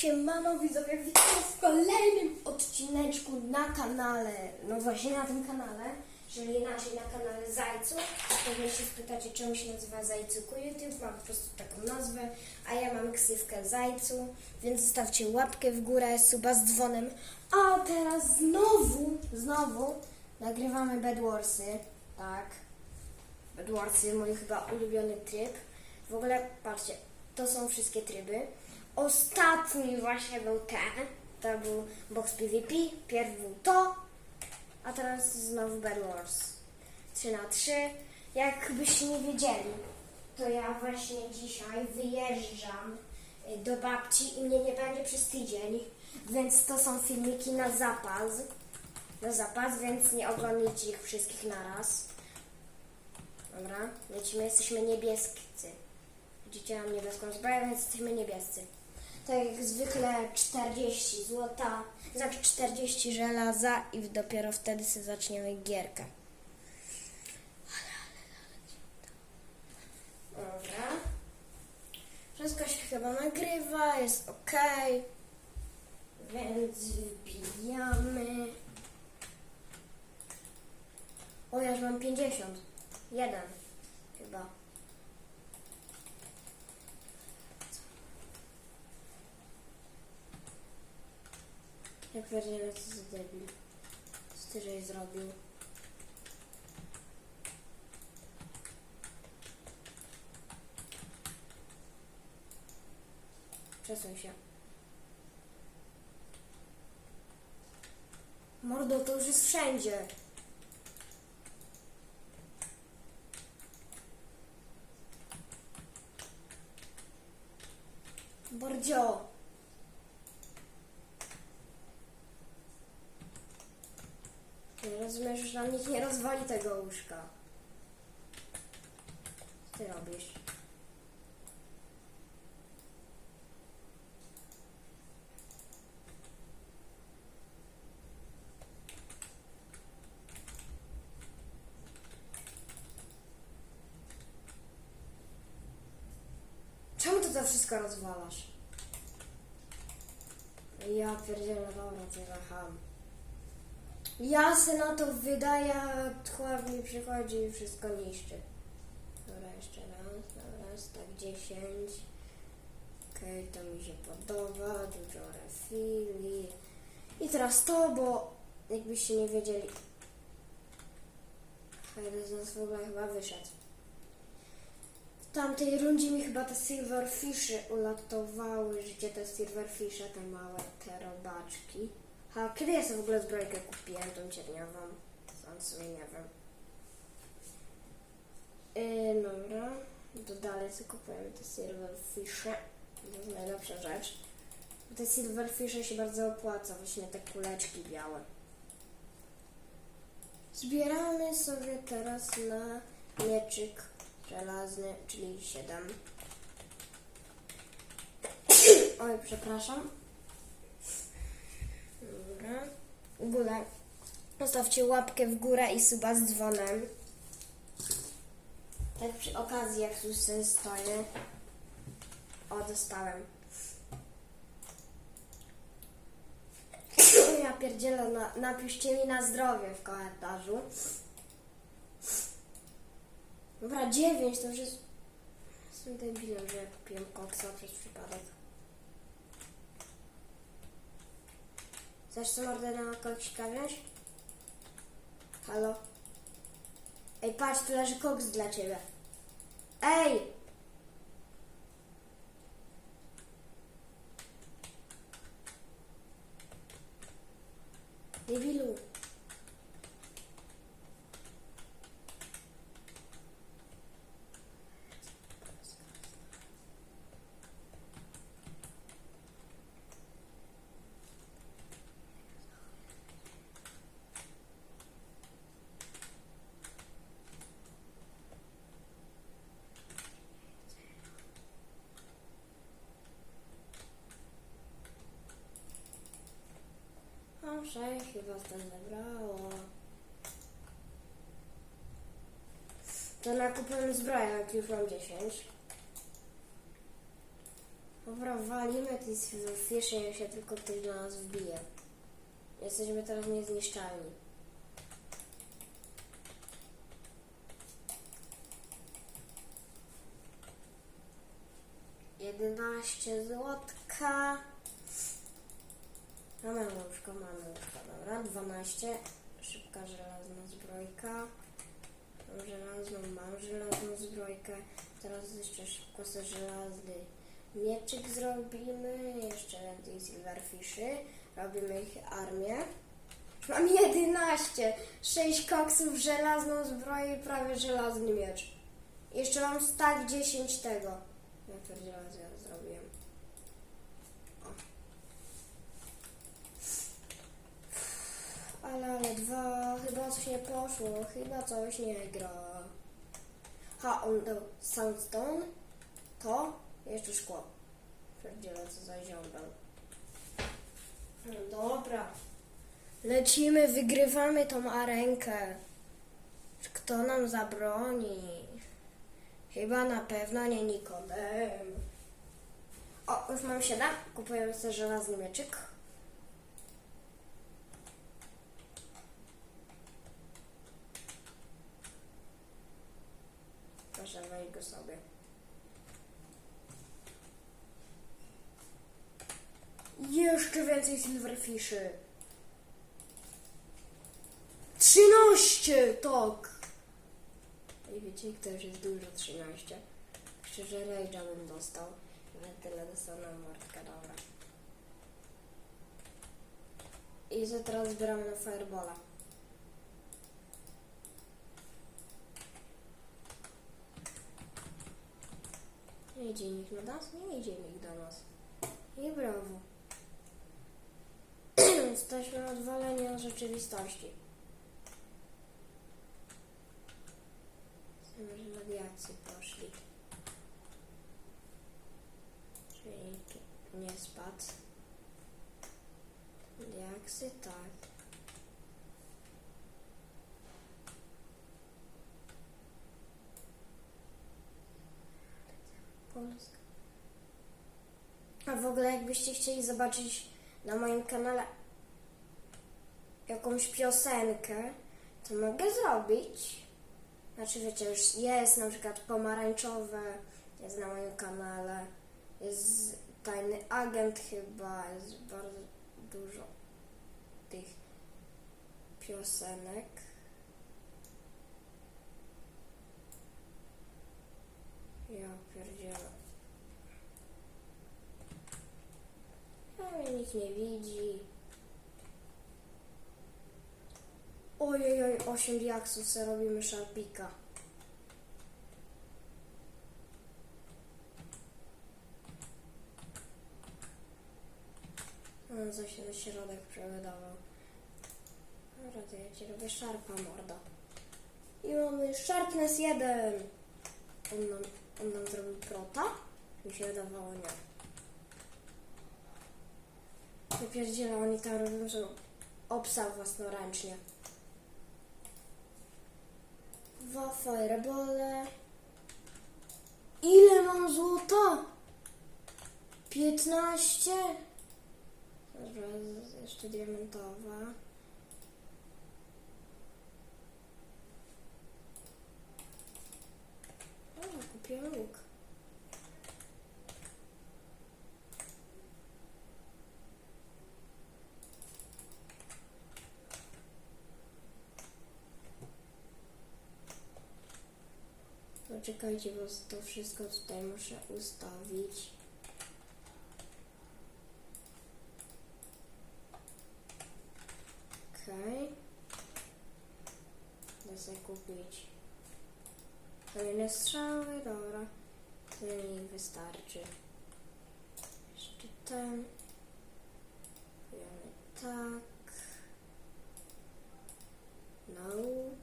Siemano widzowie, witam w kolejnym odcineczku na kanale, no właśnie na tym kanale, czyli inaczej na kanale Zajcu. Pewnie się spytacie, czemu się nazywa Zajcuku YouTube, mam po prostu taką nazwę, a ja mam ksywkę Zajcu, więc zostawcie łapkę w górę, suba z dzwonem. A teraz znowu, znowu nagrywamy Bedwarsy, tak. Bedwarsy, mój chyba ulubiony tryb. W ogóle, patrzcie, to są wszystkie tryby. Ostatni właśnie był ten. To był box PvP. Pierw był to, a teraz znowu Bad Wars. 3 na 3 Jakbyście nie wiedzieli, to ja właśnie dzisiaj wyjeżdżam y, do babci i mnie nie będzie przez tydzień, więc to są filmiki na zapas. Na zapas, więc nie oglądajcie ich wszystkich naraz. Dobra, lecimy, jesteśmy niebiescy. Widzicie, mam niebieską zbroję, więc jesteśmy niebiescy. Tak jak zwykle 40 złota, znaczy 40 żelaza i dopiero wtedy sobie zaczniemy gierkę. Dobra. Wszystko się chyba nagrywa, jest ok. Więc wbijamy. O, ja już mam 50. Jeden. Chyba. Jak wierzymy, co za debil. Co ty żeś zrobił? Przesuń się. Mordo, to już jest wszędzie. Bordzio. Rozumiesz, że nam nikt nie rozwali tego łóżka. Co ty robisz? Czemu ty to wszystko rozwalasz? Ja pierdzielę, dobra, ty waham. Ja se na to wydaję, a tchław mi przychodzi i wszystko niszczy. Dobra, jeszcze raz, dobra, tak 10. Okej, to mi się podoba, dużo refili. I teraz to, bo jakbyście nie wiedzieli. Jeden z nas w ogóle chyba wyszedł. W tamtej rundzie mi chyba te silverfishy ulatowały życie, te silverfishy, te małe, te robaczki. A kiedy ja sobie w ogóle zbrojkę kupiłem, tą cierniową? Sam nie wiem. Yy, dobra, to dalej sobie kupujemy te silverfishy. To jest najlepsza rzecz. Te silverfishy się bardzo opłaca, właśnie te kuleczki białe. Zbieramy sobie teraz na mieczyk żelazny, czyli 7. Oj, przepraszam. Dobra. Ogóle zostawcie łapkę w górę i suba z dzwonem. Tak przy okazji, jak tu sobie stoję. O, dostałem. Ja pierdzielę, na, napiszcie mi na zdrowie w komentarzu. Dobra, 9 to już jest... Jestem debilem, że kupiłem koksa przez przypadek. Co mordę na koksika wziąć? Halo? Ej, patrz, tu leży koks dla ciebie. Ej! Debilu. O, sześć chyba to zebrało. To nakupiłem zbroję, jak już mam 10. Dobra, walimy tej Silverfishy, jak się tylko ktoś do nas wbije. Jesteśmy teraz niezniszczalni. Jedenaście złotka. Mamy łóżko, mamy łóżko, dobra. Dwanaście. Szybka żelazna zbrojka. Mam żelazną, mam żelazną zbrojkę. Teraz jeszcze szybko sobie żelazny mieczyk zrobimy. Jeszcze więcej silverfishy. Robimy ich armię. Mam 11. 6 koksów, żelazną zbroję i prawie żelazny miecz. Jeszcze mam stać 10 tego. Ja pierdzielę, co ja zrobiłem. O. Ale, ale dwa, chyba coś nie poszło, chyba coś nie gra. Ha, on dał sandstone, to jeszcze szkło. Pierdzielę, co za ziombel. No dobra. Lecimy, wygrywamy tą arenkę. Kto nam zabroni? Chyba na pewno nie Nikodem. O, już mam 7. Kupujemy sobie żelazny mieczyk. Weź go sobie. Jeszcze więcej silverfishy. 13! Tak! I wiecie, kto już jest dużo 13? Szczerze, Rage'a bym dostał. Ale tyle dostał na mordkę, dobra. I że teraz zbieramy na Firebola. Nie idzie nikt do nas? Nie idzie nikt do nas. I brawo. Jesteśmy odwaleni od rzeczywistości. Może radiacji poszli. Czyli tu nie spadł. Diaksy tak. Polska. A w ogóle jakbyście chcieli zobaczyć na moim kanale jakąś piosenkę, to mogę zrobić. Znaczy wiecie, już jest na przykład pomarańczowe, jest na moim kanale, jest tajny agent chyba, jest bardzo dużo tych piosenek. Ja pierdzielę. Mnie nikt nie widzi. Ojej, oj, 8 diaksów, se robimy szarpika. On coś na środek przeładował. Dobra, ja ci robię szarpa, mordo. I mamy Sharpness 1. On nam, on nam zrobił prota? Mi się wydawało, nie. Wypierdziela, oni tam robią, że obsał własnoręcznie. Dwa firebole. Ile mam złota? 15. Dobra, jeszcze diamentowa. O, kupiłem łuk. Poczekajcie, bo to wszystko tutaj muszę ustawić. Okej. Okay. sobie kupić kolejne strzały, dobra. Tyle mi wystarczy. Jeszcze ten. Kupujemy tak. Nauk.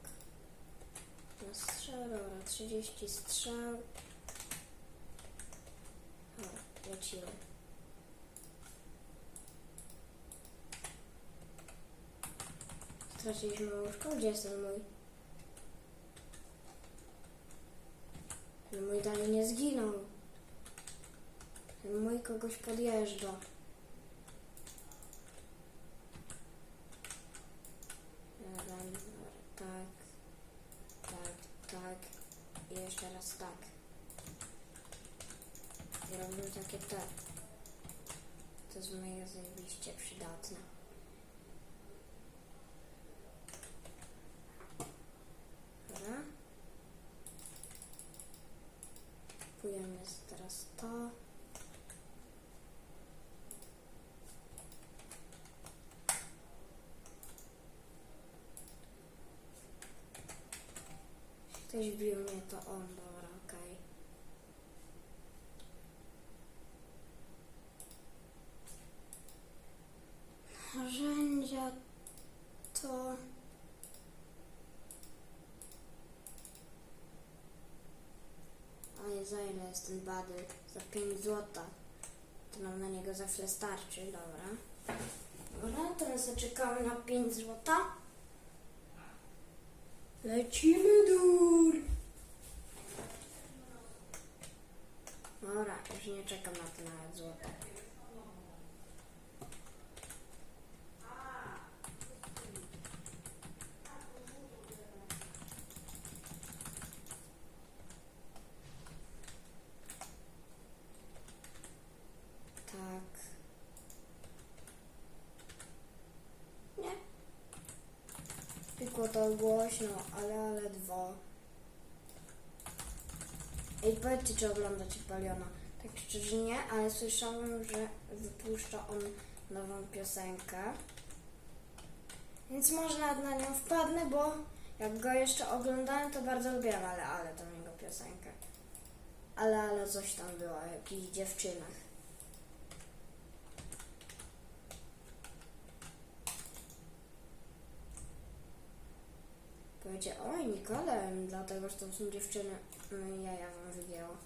Strzał, dobra, 30 strzał. Dobra, lecimy. Straciliśmy łóżko? Gdzie jest ten mój? Ten mój dalej nie zginął. Ten mój kogoś podjeżdża. Jeden, tak, tak, tak i jeszcze raz tak. I robimy takie te. To jest mega zajebiście przydatne. Dobra. Kupujemy teraz to. Ktoś bił mnie, to on, dobra, okej. Narzędzia to... Ale za ile jest ten badyl? Za 5 złota. To nam na niego za chwilę starczy, dobra. Dobra, teraz zaczekamy na 5 złota. Lecimy dur! Dobra, już nie czekam na to nawet złoto. Tak. Nie. Tylko to głośno, ale, ale dwa. Ej, powiedzcie, czy oglądacie Paliona. Tak szczerze nie, ale słyszałem, że wypuszcza on nową piosenkę. Więc może nawet na nią wpadnę, bo jak go jeszcze oglądałem, to bardzo lubiłem, ale, ale tą jego piosenkę. Ale, ale coś tam było jakichś dziewczynach. Powiecie, oj Nikole, dlatego, że to są dziewczyny. No i jaja wam wygięło.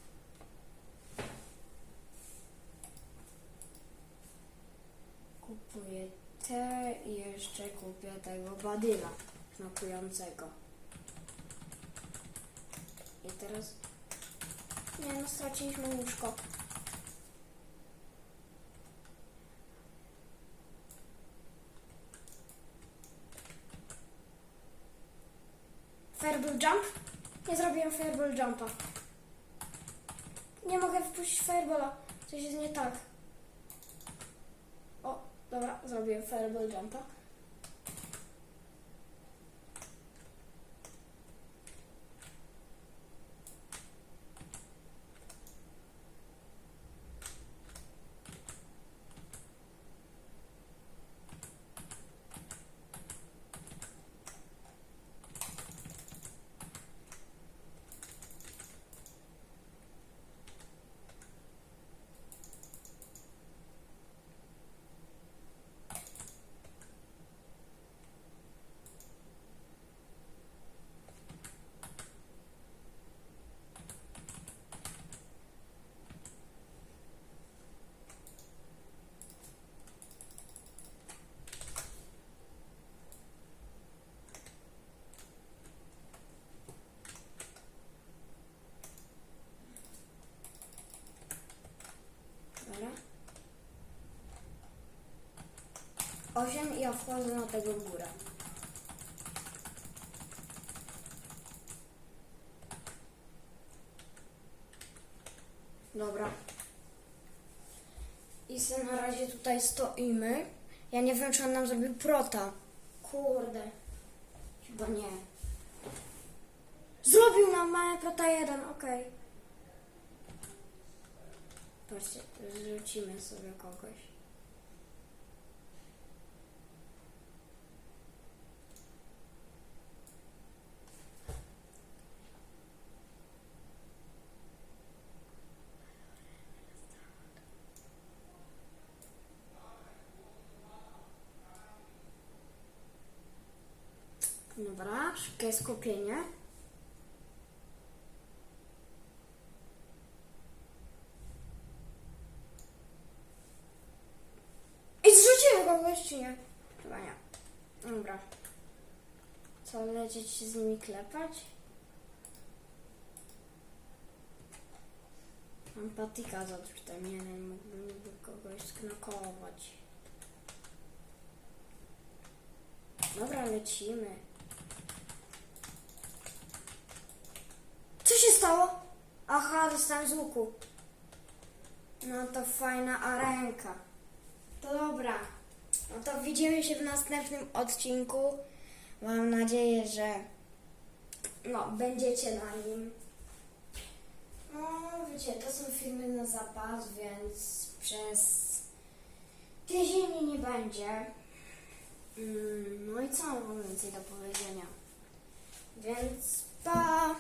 Kupuję te i jeszcze kupię tego badyla smakującego. I teraz... Nie no, straciliśmy łóżko. Fireball jump? Nie zrobiłem fireball jumpa. Nie mogę wpuścić fireballa. Coś jest nie tak. O, dobra, zrobiłem fireball jumpa. Dobra. Osiem i ja wchodzę na tego górę. Dobra. I se na razie tutaj stoimy. Ja nie wiem, czy on nam zrobił prota. Kurde. Chyba nie. Zrobił nam małe prota jeden, okej. Patrzcie, zrzucimy sobie kogoś. Dobra, szybkie skupienie. I zrzuciłem czy nie? Chyba nie. Dobra. Co, lecieć z nimi klepać? Mam patyka za tutaj, nie wiem, mógłbym kogoś sknokować. Dobra, lecimy. Co się Aha, dostałem z łuku. No to fajna arenka. To dobra. No to widzimy się w następnym odcinku. Mam nadzieję, że no, będziecie na nim. No, wiecie, to są filmy na zapas, więc przez tydzień nie będzie. Mm, No i co mam więcej do powiedzenia? Więc pa!